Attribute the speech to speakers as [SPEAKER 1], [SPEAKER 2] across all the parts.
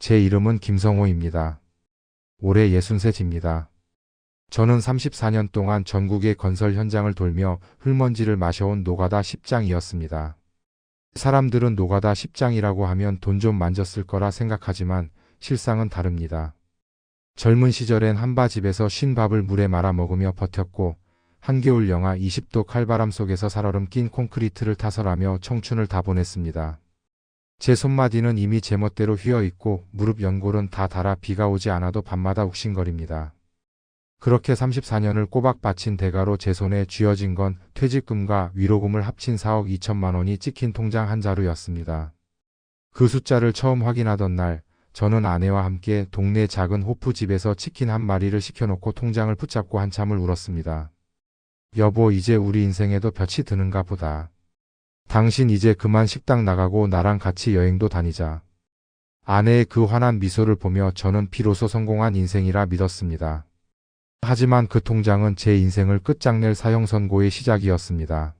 [SPEAKER 1] 제 이름은 김성호입니다. 올해 63세입니다. 저는 34년 동안 전국의 건설 현장을 돌며 흙먼지를 마셔온 노가다 10장이었습니다. 사람들은 노가다 10장이라고 하면 돈 좀 만졌을 거라 생각하지만 실상은 다릅니다. 젊은 시절엔 한바집에서 쉰 밥을 물에 말아 먹으며 버텼고 한겨울 영하 20도 칼바람 속에서 살얼음 낀 콘크리트를 타설하며 청춘을 다 보냈습니다. 제 손마디는 이미 제멋대로 휘어있고 무릎 연골은 다 닳아 비가 오지 않아도 밤마다 욱신거립니다. 그렇게 34년을 꼬박 바친 대가로 제 손에 쥐어진 건 퇴직금과 위로금을 합친 4억 2천만 원이 찍힌 통장 한 자루였습니다. 그 숫자를 처음 확인하던 날 저는 아내와 함께 동네 작은 호프집에서 치킨 한 마리를 시켜놓고 통장을 붙잡고 한참을 울었습니다. 여보 이제 우리 인생에도 볕이 드는가 보다. 당신 이제 그만 식당 나가고 나랑 같이 여행도 다니자. 아내의 그 환한 미소를 보며 저는 비로소 성공한 인생이라 믿었습니다. 하지만 그 통장은 제 인생을 끝장낼 사형 선고의 시작이었습니다.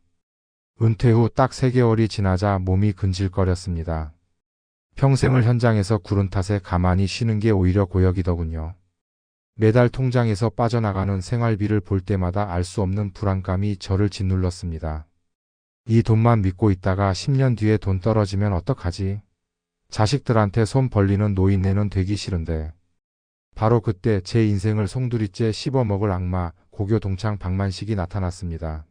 [SPEAKER 1] 은퇴 후 딱 3개월이 지나자 몸이 근질거렸습니다. 평생을 현장에서 구른 탓에 가만히 쉬는 게 오히려 고역이더군요. 매달 통장에서 빠져나가는 생활비를 볼 때마다 알 수 없는 불안감이 저를 짓눌렀습니다. 이 돈만 믿고 있다가 10년 뒤에 돈 떨어지면 어떡하지? 자식들한테 손 벌리는 노인네는 되기 싫은데. 바로 그때 제 인생을 송두리째 씹어먹을 악마 고교 동창 박만식이 나타났습니다.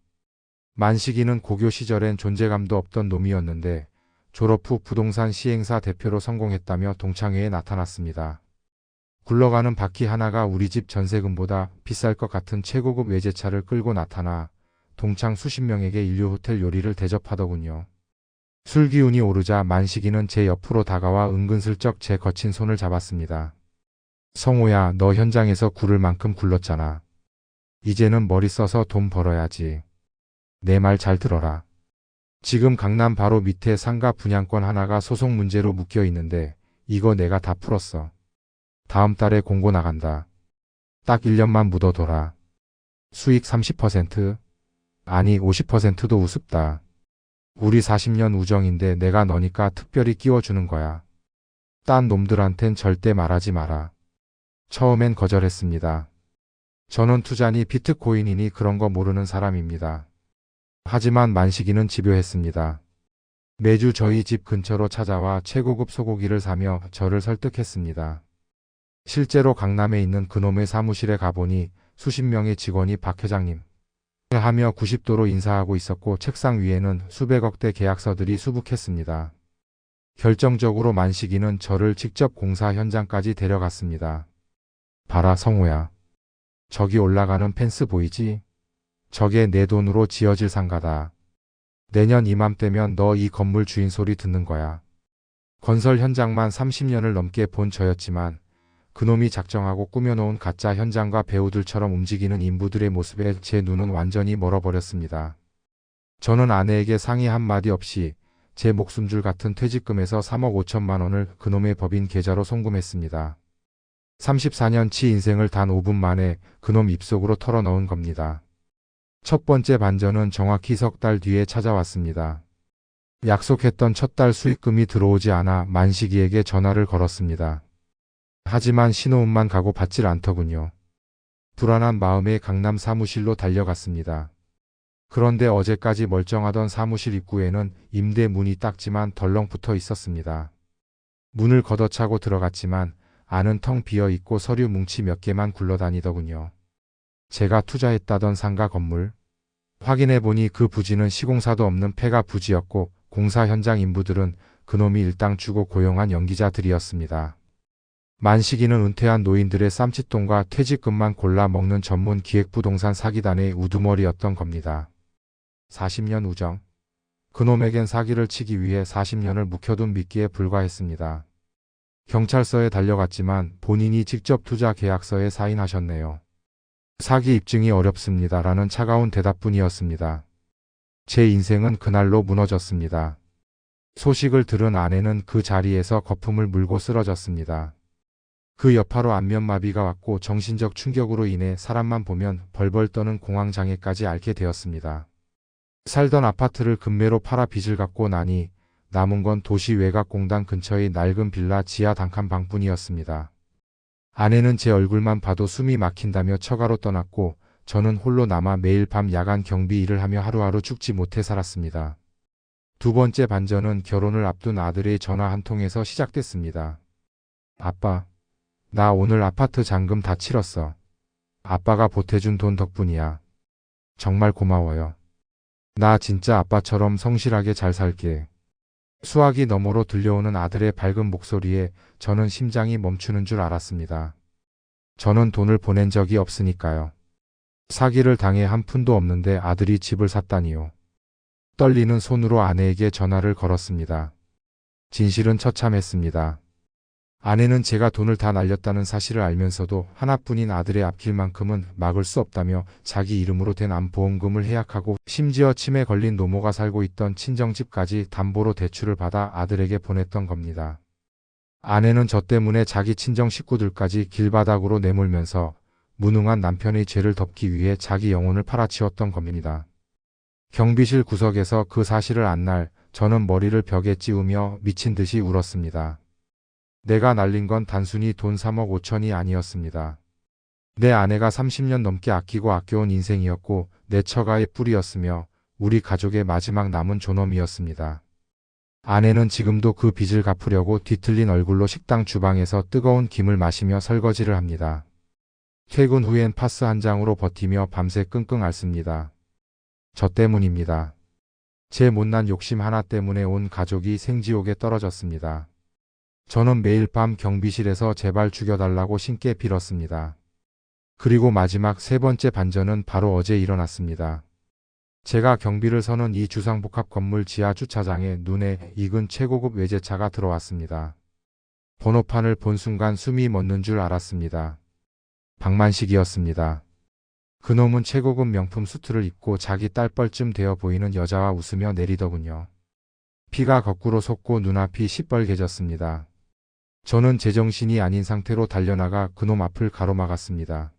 [SPEAKER 1] 만식이는 고교 시절엔 존재감도 없던 놈이었는데 졸업 후 부동산 시행사 대표로 성공했다며 동창회에 나타났습니다. 굴러가는 바퀴 하나가 우리 집 전세금보다 비쌀 것 같은 최고급 외제차를 끌고 나타나 동창 수십 명에게 인류 호텔 요리를 대접하더군요. 술 기운이 오르자 만식이는 제 옆으로 다가와 은근슬쩍 제 거친 손을 잡았습니다. 성호야, 너 현장에서 굴을 만큼 굴렀잖아. 이제는 머리 써서 돈 벌어야지. 내 말 잘 들어라. 지금 강남 바로 밑에 상가 분양권 하나가 소송 문제로 묶여 있는데 이거 내가 다 풀었어. 다음 달에 공고 나간다. 딱 1년만 묻어둬라. 수익 30%? 아니 50%도 우습다. 우리 40년 우정인데 내가 너니까 특별히 끼워주는 거야. 딴 놈들한텐 절대 말하지 마라. 처음엔 거절했습니다. 저는 투자니 비트코인이니 그런 거 모르는 사람입니다. 하지만 만식이는 집요했습니다. 매주 저희 집 근처로 찾아와 최고급 소고기를 사며 저를 설득했습니다. 실제로 강남에 있는 그놈의 사무실에 가보니 수십 명의 직원이 박 회장님 하며 90도로 인사하고 있었고 책상 위에는 수백억 대 계약서들이 수북했습니다. 결정적으로 만식이는 저를 직접 공사 현장까지 데려갔습니다. 봐라 성호야. 저기 올라가는 펜스 보이지? 저게 내 돈으로 지어질 상가다. 내년 이맘때면 너 이 건물 주인 소리 듣는 거야. 건설 현장만 30년을 넘게 본 저였지만 그놈이 작정하고 꾸며놓은 가짜 현장과 배우들처럼 움직이는 인부들의 모습에 제 눈은 완전히 멀어버렸습니다. 저는 아내에게 상의 한마디 없이 제 목숨줄 같은 퇴직금에서 3억 5천만 원을 그놈의 법인 계좌로 송금했습니다. 34년치 인생을 단 5분 만에 그놈 입속으로 털어넣은 겁니다. 첫 번째 반전은 정확히 석 달 뒤에 찾아왔습니다. 약속했던 첫 달 수익금이 들어오지 않아 만식이에게 전화를 걸었습니다. 하지만 신호음만 가고 받질 않더군요. 불안한 마음에 강남 사무실로 달려갔습니다. 그런데 어제까지 멀쩡하던 사무실 입구에는 임대 문이 딱지만 덜렁 붙어 있었습니다. 문을 걷어차고 들어갔지만 안은 텅 비어 있고 서류 뭉치 몇 개만 굴러다니더군요. 제가 투자했다던 상가 건물. 확인해 보니 그 부지는 시공사도 없는 폐가 부지였고 공사 현장 인부들은 그놈이 일당 주고 고용한 연기자들이었습니다. 만식이는 은퇴한 노인들의 쌈짓돈과 퇴직금만 골라 먹는 전문 기획부동산 사기단의 우두머리였던 겁니다. 40년 우정. 그놈에겐 사기를 치기 위해 40년을 묵혀둔 미끼에 불과했습니다. 경찰서에 달려갔지만 본인이 직접 투자 계약서에 사인하셨네요. 사기 입증이 어렵습니다라는 차가운 대답뿐이었습니다. 제 인생은 그날로 무너졌습니다. 소식을 들은 아내는 그 자리에서 거품을 물고 쓰러졌습니다. 그 여파로 안면마비가 왔고 정신적 충격으로 인해 사람만 보면 벌벌 떠는 공황장애까지 앓게 되었습니다. 살던 아파트를 금매로 팔아 빚을 갚고 나니 남은 건 도시 외곽 공단 근처의 낡은 빌라 지하 단칸 방뿐이었습니다. 아내는 제 얼굴만 봐도 숨이 막힌다며 처가로 떠났고 저는 홀로 남아 매일 밤 야간 경비 일을 하며 하루하루 죽지 못해 살았습니다. 두 번째 반전은 결혼을 앞둔 아들의 전화 한 통에서 시작됐습니다. 아빠, 나 오늘 아파트 잔금 다 치렀어. 아빠가 보태준 돈 덕분이야. 정말 고마워요. 나 진짜 아빠처럼 성실하게 잘 살게. 수화기 너머로 들려오는 아들의 밝은 목소리에 저는 심장이 멈추는 줄 알았습니다. 저는 돈을 보낸 적이 없으니까요. 사기를 당해 한 푼도 없는데 아들이 집을 샀다니요. 떨리는 손으로 아내에게 전화를 걸었습니다. 진실은 처참했습니다. 아내는 제가 돈을 다 날렸다는 사실을 알면서도 하나뿐인 아들의 앞길만큼은 막을 수 없다며 자기 이름으로 된 암보험금을 해약하고 심지어 치매 걸린 노모가 살고 있던 친정집까지 담보로 대출을 받아 아들에게 보냈던 겁니다. 아내는 저 때문에 자기 친정 식구들까지 길바닥으로 내몰면서 무능한 남편의 죄를 덮기 위해 자기 영혼을 팔아치웠던 겁니다. 경비실 구석에서 그 사실을 안 날 저는 머리를 벽에 찌우며 미친 듯이 울었습니다. 내가 날린 건 단순히 돈 3억 5천이 아니었습니다. 내 아내가 30년 넘게 아끼고 아껴온 인생이었고 내 처가의 뿌리였으며 우리 가족의 마지막 남은 존엄이었습니다. 아내는 지금도 그 빚을 갚으려고 뒤틀린 얼굴로 식당 주방에서 뜨거운 김을 마시며 설거지를 합니다. 퇴근 후엔 파스 한 장으로 버티며 밤새 끙끙 앓습니다. 저 때문입니다. 제 못난 욕심 하나 때문에 온 가족이 생지옥에 떨어졌습니다. 저는 매일 밤 경비실에서 제발 죽여달라고 신께 빌었습니다. 그리고 마지막 세 번째 반전은 바로 어제 일어났습니다. 제가 경비를 서는 이 주상복합 건물 지하 주차장에 눈에 익은 최고급 외제차가 들어왔습니다. 번호판을 본 순간 숨이 멎는 줄 알았습니다. 박만식이었습니다. 그놈은 최고급 명품 수트를 입고 자기 딸뻘쯤 되어 보이는 여자와 웃으며 내리더군요. 피가 거꾸로 솟고 눈앞이 시뻘개졌습니다. 저는 제정신이 아닌 상태로 달려나가 그놈 앞을 가로막았습니다.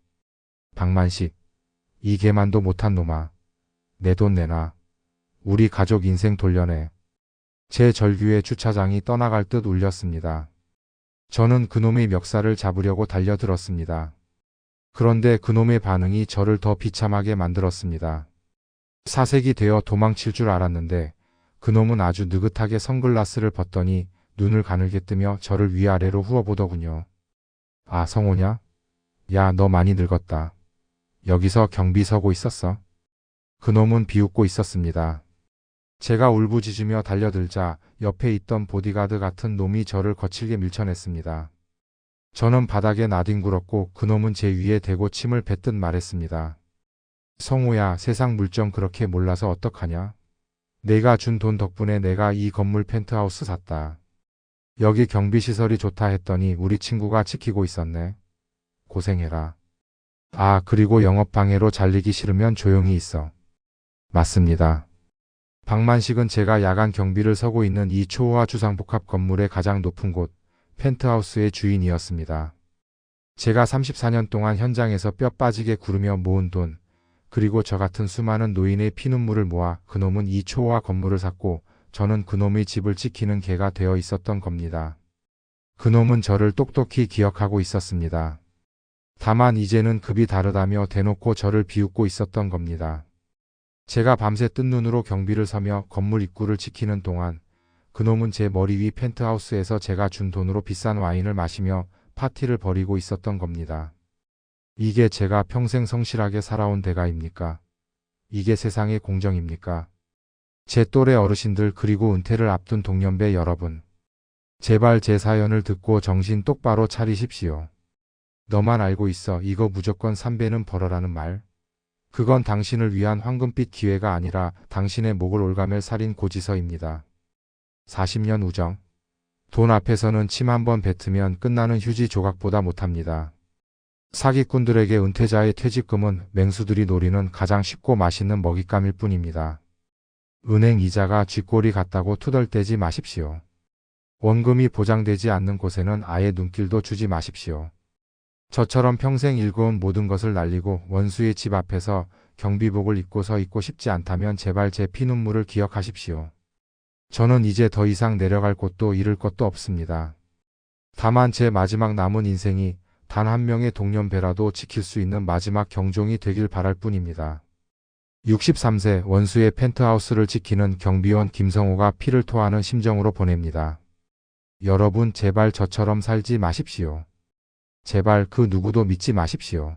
[SPEAKER 1] 박만식, 이 개만도 못한 놈아. 내 돈 내놔. 우리 가족 인생 돌려내. 제 절규의 주차장이 떠나갈 듯 울렸습니다. 저는 그놈의 멱살을 잡으려고 달려들었습니다. 그런데 그놈의 반응이 저를 더 비참하게 만들었습니다. 사색이 되어 도망칠 줄 알았는데 그놈은 아주 느긋하게 선글라스를 벗더니 눈을 가늘게 뜨며 저를 위아래로 후어보더군요. 아, 성호냐? 야, 너 많이 늙었다. 여기서 경비 서고 있었어? 그놈은 비웃고 있었습니다. 제가 울부짖으며 달려들자 옆에 있던 보디가드 같은 놈이 저를 거칠게 밀쳐냈습니다. 저는 바닥에 나뒹굴었고 그놈은 제 위에 대고 침을 뱉듯 말했습니다. 성우야, 세상 물정 그렇게 몰라서 어떡하냐? 내가 준 돈 덕분에 내가 이 건물 펜트하우스 샀다. 여기 경비시설이 좋다 했더니 우리 친구가 지키고 있었네. 고생해라. 아, 그리고 영업방해로 잘리기 싫으면 조용히 있어. 맞습니다. 박만식은 제가 야간 경비를 서고 있는 이 초호화 주상복합 건물의 가장 높은 곳, 펜트하우스의 주인이었습니다. 제가 34년 동안 현장에서 뼈 빠지게 구르며 모은 돈, 그리고 저 같은 수많은 노인의 피눈물을 모아 그놈은 이 초호화 건물을 샀고 저는 그놈의 집을 지키는 개가 되어 있었던 겁니다. 그놈은 저를 똑똑히 기억하고 있었습니다. 다만 이제는 급이 다르다며 대놓고 저를 비웃고 있었던 겁니다. 제가 밤새 뜬 눈으로 경비를 서며 건물 입구를 지키는 동안 그놈은 제 머리 위 펜트하우스에서 제가 준 돈으로 비싼 와인을 마시며 파티를 벌이고 있었던 겁니다. 이게 제가 평생 성실하게 살아온 대가입니까? 이게 세상의 공정입니까? 제 또래 어르신들 그리고 은퇴를 앞둔 동년배 여러분. 제발 제 사연을 듣고 정신 똑바로 차리십시오. 너만 알고 있어 이거 무조건 3배는 벌어라는 말. 그건 당신을 위한 황금빛 기회가 아니라 당신의 목을 올가맬 살인 고지서입니다. 40년 우정. 돈 앞에서는 침 한 번 뱉으면 끝나는 휴지 조각보다 못합니다. 사기꾼들에게 은퇴자의 퇴직금은 맹수들이 노리는 가장 쉽고 맛있는 먹잇감일 뿐입니다. 은행 이자가 쥐꼬리 같다고 투덜대지 마십시오. 원금이 보장되지 않는 곳에는 아예 눈길도 주지 마십시오. 저처럼 평생 일궈온 모든 것을 날리고 원수의 집 앞에서 경비복을 입고 서 있고 싶지 않다면 제발 제 피눈물을 기억하십시오. 저는 이제 더 이상 내려갈 곳도 잃을 것도 없습니다. 다만 제 마지막 남은 인생이 단 한 명의 동년배라도 지킬 수 있는 마지막 경종이 되길 바랄 뿐입니다. 63세 원수의 펜트하우스를 지키는 경비원 김성호가 피를 토하는 심정으로 보냅니다. 여러분 제발 저처럼 살지 마십시오. 제발 그 누구도 믿지 마십시오.